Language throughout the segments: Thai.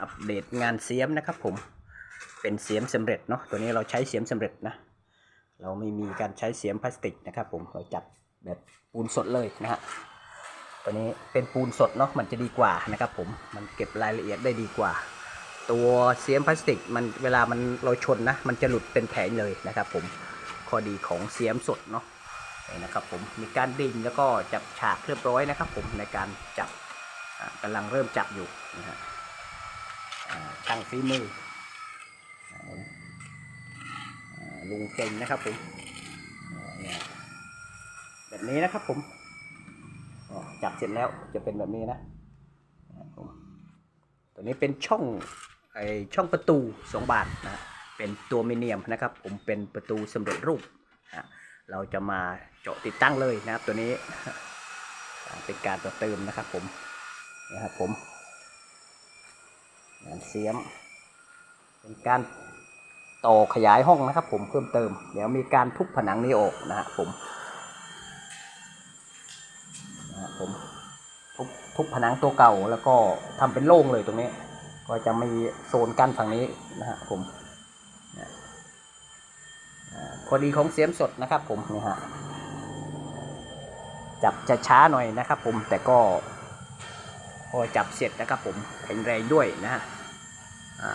อัปเดตงานเสียมนะครับผมเป็นเสียมสำเร็จเนาะตัวนี้เราใช้เสียมสำเร็จนะ เราไม่มีการใช้เสียมพลาสติกนะครับผมเราจัดแบบปูนสดเลยนะฮะตัวนี้เป็นปูนสดเนาะมันจะดีกว่านะครับผมมันเก็บรายละเอียดได้ดีกว่า ตัวเสียมพลาสติกมันเวลามันเราชนนะมันจะหลุดเป็นแผงเลยนะครับผมข้อดีของเสียมสดเนาะนี่นะครับผมมีการดิ่งแล้วก็จับฉากเรียบร้อยนะครับผมในการจับอ่ากำลังเริ่มจับอยู่นะฮะ ช่างฝีมือลุงเก่งนะครับผมแบบนี้นะครับผมจับเสร็จแล้วจะเป็นแบบนี้นะตัวนี้เป็นช่องไอช่องประตูสองบานนะเป็นตัวมิเนียมนะครับ ผมเป็นประตูสำเร็จรูปนะเราจะมาเจาะติดตั้งเลยนะครับตัวนี้เป็นการต่อเติมนะครับผมนะครับผม นเสียม เป็นการต่อขยายห้องนะครับ ผมเพิ่มเติม เดี๋ยวมีการทุบผนังนี้ออกนะฮะผมนะผมทุบทุบผนังตัวเก่าแล้วก็ทำเป็นโล่งเลยตรงนี้ ก็จะมีโซนกั้นฝั่งนี้นะฮะผมนะอ่าข้อดีของเสียมสดนะครับ ผมนี่ฮะจับจะช้าหน่อยนะครับ ผมแต่ก็พอจับเสร็จนะครับ ผมแข็งแรงด้วยนะฮะอ่า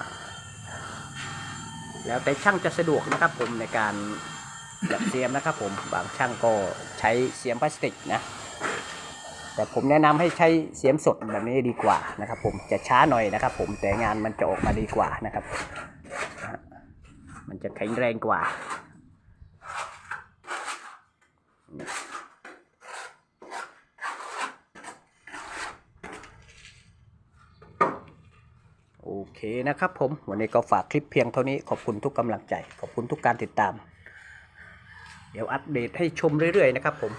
แล้วแต่ช่างจะสะดวกนะครับผมในการจับเสียมนะครับผมบางช่างก็ใช้เสียมพลาสติกนะแต่ผมแนะนำให้ใช้เสียมสดแบบนี้ดีกว่านะครับ ผมจะช้าหน่อยนะครับ ผมแต่งานมันจะออกมาดีกว่านะครับ มันจะแข็งแรงกว่า เคนะครับผม วันนี้ก็ฝากคลิปเพียงเท่านี้ขอบคุณทุกกำลังใจ ขอบคุณทุกการติดตาม เดี๋ยวอัปเดตให้ชมเรื่อยๆนะครับผม